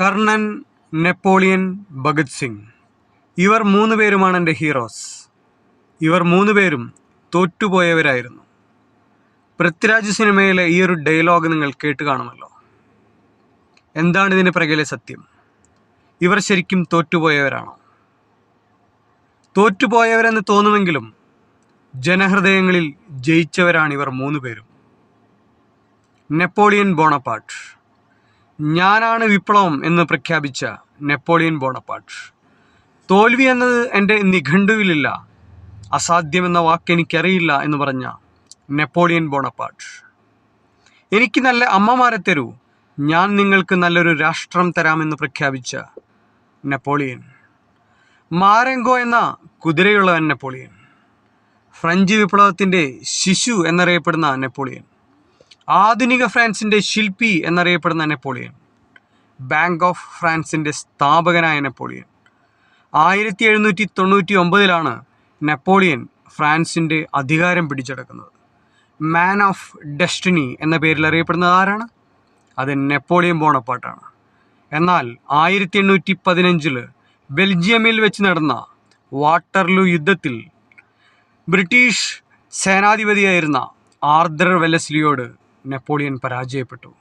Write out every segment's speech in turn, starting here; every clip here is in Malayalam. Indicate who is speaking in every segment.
Speaker 1: കർണൻ നെപ്പോളിയൻ ഭഗത് സിംഗ്. ഇവർ മൂന്ന് പേരുമാണ് എന്റെ ഹീറോസ്. ഇവർ മൂന്ന് പേരും തോറ്റുപോയവരായിരുന്നു. പൃഥ്വിരാജ് സിനിമയിലെ ഈ ഒരു ഡയലോഗ് നിങ്ങൾ കേട്ട് കാണുമല്ലോ. എന്താണ് ഇതിന് പിറകിലെ സത്യം? ഇവർ ശരിക്കും തോറ്റുപോയവരാണോ? തോറ്റുപോയവരെന്ന് തോന്നുമെങ്കിലും ജനഹൃദയങ്ങളിൽ ജയിച്ചവരാണ് ഇവർ മൂന്ന് പേരും. നെപ്പോളിയൻ ബോണപ്പാട്ട് ഞാനാണ് വിപ്ലവം എന്ന് പ്രഖ്യാപിച്ച നെപ്പോളിയൻ ബോണപ്പാട്ട് തോൽവി എന്നത് എന്റെ നിഘണ്ടുവിലില്ല. അസാധ്യമെന്ന വാക്ക് എനിക്കറിയില്ല എന്ന് പറഞ്ഞ നെപ്പോളിയൻ ബോണപ്പാട്ട് എനിക്ക് നല്ല അമ്മമാരെ തരൂ. ഞാൻ നിങ്ങൾക്ക് നല്ലൊരു രാഷ്ട്രം തരാമെന്ന് പ്രഖ്യാപിച്ച നെപ്പോളിയൻ. മാരങ്കോ എന്ന കുതിരയുള്ളവൻ നെപ്പോളിയൻ. ഫ്രഞ്ച് വിപ്ലവത്തിന്റെ ശിശു എന്നറിയപ്പെടുന്ന നെപ്പോളിയൻ. ആധുനിക ഫ്രാൻസിന്റെ ശില്പി എന്നറിയപ്പെടുന്ന നെപ്പോളിയൻ. ബാങ്ക് ഓഫ് ഫ്രാൻസിന്റെ സ്ഥാപകനായ നെപ്പോളിയൻ. ആയിരത്തി എഴുന്നൂറ്റി തൊണ്ണൂറ്റി ഒമ്പതിലാണ് നെപ്പോളിയൻ ഫ്രാൻസിന്റെ അധികാരം പിടിച്ചെടുക്കുന്നത്. മാൻ ഓഫ് ഡെസ്റ്റിനി എന്ന പേരിൽ അറിയപ്പെടുന്നത് ആരാണ്? അത് നെപ്പോളിയൻ ബോണപ്പാട്ടാണ് എന്നാൽ ആയിരത്തി എണ്ണൂറ്റി പതിനഞ്ചിൽ ബെൽജിയമിൽ വെച്ച് നടന്ന വാട്ടർലൂ യുദ്ധത്തിൽ ബ്രിട്ടീഷ് സേനാധിപതിയായിരുന്ന ആർദ്രർ വെല്ലസ്ലിയോട് നെപ്പോളിയൻ പരാജയപ്പെട്ടു.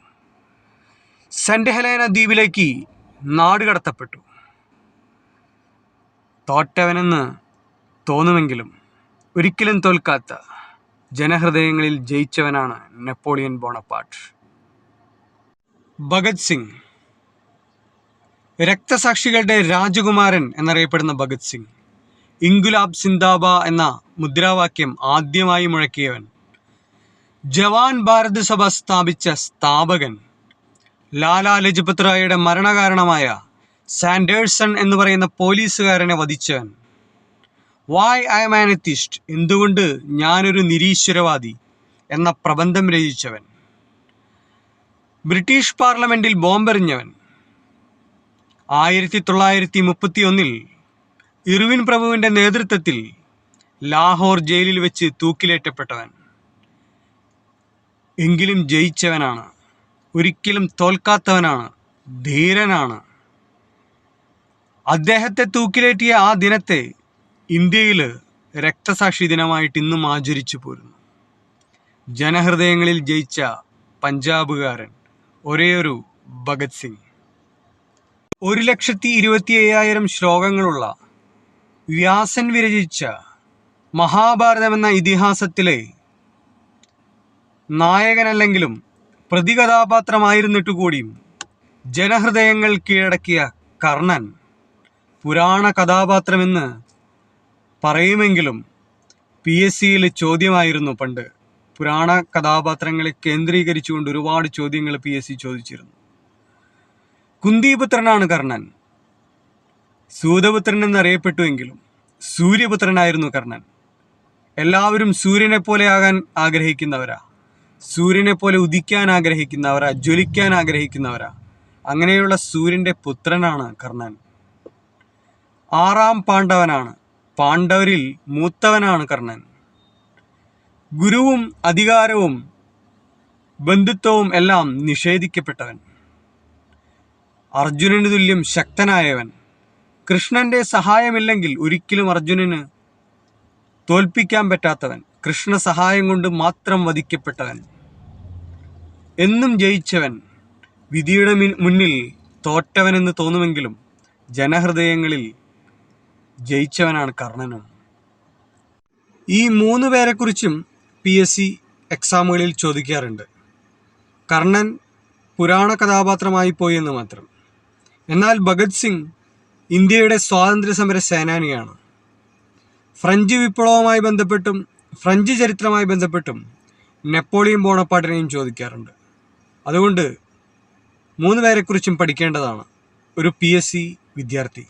Speaker 1: സെന്റ് ഹെലേന ദ്വീപിലേക്ക് നാടുകടത്തപ്പെട്ടു തോറ്റവനെന്ന് തോന്നുമെങ്കിലും ഒരിക്കലും തോൽക്കാത്ത ജനഹൃദയങ്ങളിൽ ജയിച്ചവനാണ് നെപ്പോളിയൻ ബോണപ്പാട്ട് ഭഗത് സിംഗ്. രക്തസാക്ഷികളുടെ രാജകുമാരൻ എന്നറിയപ്പെടുന്ന ഭഗത് സിംഗ്. ഇൻഗുലാബ് സിന്ദാബ എന്ന മുദ്രാവാക്യം ആദ്യമായി മുഴക്കിയവൻ ജവാൻ ഭാരത് സഭ സ്ഥാപിച്ച സ്ഥാപകൻ ലാലാ ലജ്പത് റായിയുടെ മരണകാരണമായ സാൻഡേഴ്സൺ എന്ന് പറയുന്ന പോലീസുകാരനെ വധിച്ചവൻ. വായ് ഐ എം ആനത്തിസ്റ്റ് എന്തുകൊണ്ട് ഞാനൊരു നിരീശ്വരവാദി എന്ന പ്രബന്ധം രചിച്ചവൻ. ബ്രിട്ടീഷ് പാർലമെന്റിൽ ബോംബെറിഞ്ഞവൻ. ആയിരത്തി തൊള്ളായിരത്തി മുപ്പത്തി ഒന്നിൽ ഇർവിൻ പ്രഭുവിന്റെ നേതൃത്വത്തിൽ ലാഹോർ ജയിലിൽ വെച്ച് തൂക്കിലേറ്റപ്പെട്ടവൻ. എങ്കിലും ജയിച്ചവനാണ്. ഒരിക്കലും തോൽക്കാത്തവനാണ്. ധീരനാണ്. അദ്ദേഹത്തെ തൂക്കിലേറ്റിയ ആ ദിനത്തെ ഇന്ത്യയിൽ രക്തസാക്ഷി ദിനമായിട്ട് ഇന്നും ആചരിച്ചു പോരുന്നു. ജനഹൃദയങ്ങളിൽ ജയിച്ച പഞ്ചാബുകാരൻ ഒരേയൊരു ഭഗത് സിംഗ്. ഒരു ലക്ഷത്തി ഇരുപത്തി അയ്യായിരം ശ്ലോകങ്ങളുള്ള വ്യാസൻ വിരചിച്ച മഹാഭാരതം എന്ന ഇതിഹാസത്തിലെ നായകനല്ലെങ്കിലും പ്രതികഥാപാത്രമായിരുന്നിട്ടു കൂടിയും ജനഹൃദയങ്ങൾ കീഴടക്കിയ കർണൻ പുരാണ കഥാപാത്രമെന്ന് പറയുമെങ്കിലും പി എസ് സിയിൽ ചോദ്യമായിരുന്നു പണ്ട്. പുരാണ കഥാപാത്രങ്ങളെ കേന്ദ്രീകരിച്ചുകൊണ്ട് ഒരുപാട് ചോദ്യങ്ങൾ പി എസ് സി ചോദിച്ചിരുന്നു. കുന്തിപുത്രനാണ് കർണൻ. സൂതപുത്രൻ എന്നറിയപ്പെട്ടുവെങ്കിലും സൂര്യപുത്രനായിരുന്നു കർണൻ. എല്ലാവരും സൂര്യനെ പോലെയാകാൻ ആഗ്രഹിക്കുന്നവരാ. സൂര്യനെ പോലെ ഉദിക്കാൻ ആഗ്രഹിക്കുന്നവരാ ജ്വലിക്കാൻ ആഗ്രഹിക്കുന്നവരാ അങ്ങനെയുള്ള സൂര്യന്റെ പുത്രനാണ് കർണൻ. ആറാം പാണ്ഡവനാണ്. പാണ്ഡവരിൽ മൂത്തവനാണ് കർണൻ. ഗുരുവും അധികാരവും ബന്ധുത്വവും എല്ലാം നിഷേധിക്കപ്പെട്ടവൻ. അർജുനന് തുല്യം ശക്തനായവൻ. കൃഷ്ണന്റെ സഹായമില്ലെങ്കിൽ ഒരിക്കലും അർജുനന് തോൽപ്പിക്കാൻ പറ്റാത്തവൻ. കൃഷ്ണ സഹായം കൊണ്ട് മാത്രം വധിക്കപ്പെട്ടവൻ. എന്നും ജയിച്ചവൻ വിധിയുടെ മുന്നിൽ തോറ്റവനെന്ന് തോന്നുമെങ്കിലും ജനഹൃദയങ്ങളിൽ ജയിച്ചവനാണ് കർണനും. ഈ മൂന്ന് പേരെക്കുറിച്ചും പി എസ് സി എക്സാമുകളിൽ ചോദിക്കാറുണ്ട്. കർണൻ പുരാണ കഥാപാത്രമായി പോയി എന്ന് മാത്രം. എന്നാൽ ഭഗത് സിംഗ് ഇന്ത്യയുടെ സ്വാതന്ത്ര്യ സമര സേനാനിയാണ്. ഫ്രഞ്ച് വിപ്ലവവുമായി ബന്ധപ്പെട്ടും ഫ്രഞ്ച് ചരിത്രമായി ബന്ധപ്പെട്ടും നെപ്പോളിയൻ ബോണപ്പാട്ടിനെയും ചോദിക്കാറുണ്ട്. അതുകൊണ്ട് മൂന്ന് പേരെക്കുറിച്ചും പഠിക്കേണ്ടതാണ് ഒരു പി എസ് സി വിദ്യാർത്ഥി.